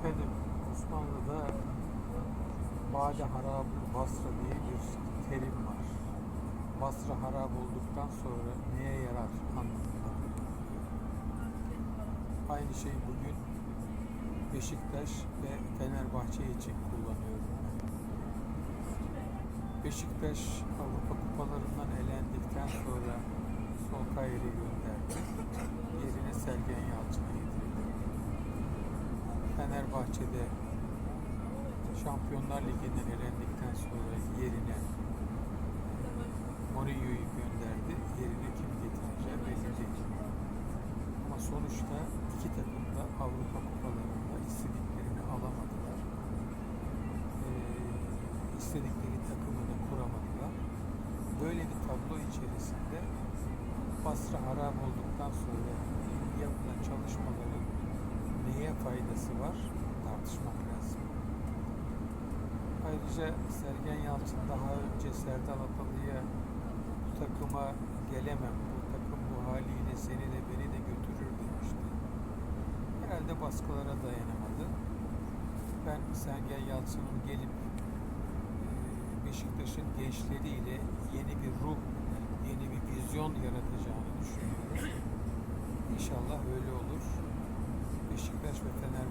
Efendim Osmanlı'da Bade harab Basra diye bir terim var. Basra harap olduktan sonra neye yarar anlamında. Aynı şey bugün Beşiktaş ve Fenerbahçe için kullanıyorum. Beşiktaş Avrupa kupalarından elendikten sonra Solskjaer'i gönderdi. Yerine Sergen getirdi. Fenerbahçe'de Şampiyonlar Ligi'nden elendikten sonra yerine Mourinho'yu gönderdi. Yerine kim getireceği belli. Ama sonuçta iki takım da Avrupa kupalarında istediklerini alamadılar. Ee, istedikleri takımı da kuramadılar. Böyle bir tablo içerisinde Basra harap olduktan sonra yapılan çalışmaların neye faydası var tartışmak lazım. Ayrıca Sergen Yalçın daha önce Serdal Atalı'ya bu takıma gelemem, bu takım bu haliyle seni de beni de götürür demişti. Herhalde baskılara dayanamadı. Ben Sergen Yalçın'ın gelip e, Beşiktaş'ın gençleriyle yeni bir ruh, yeni bir vizyon yaratacağını düşünüyorum. İnşallah öyle olur. Beşiktaş ve Fenerbahçe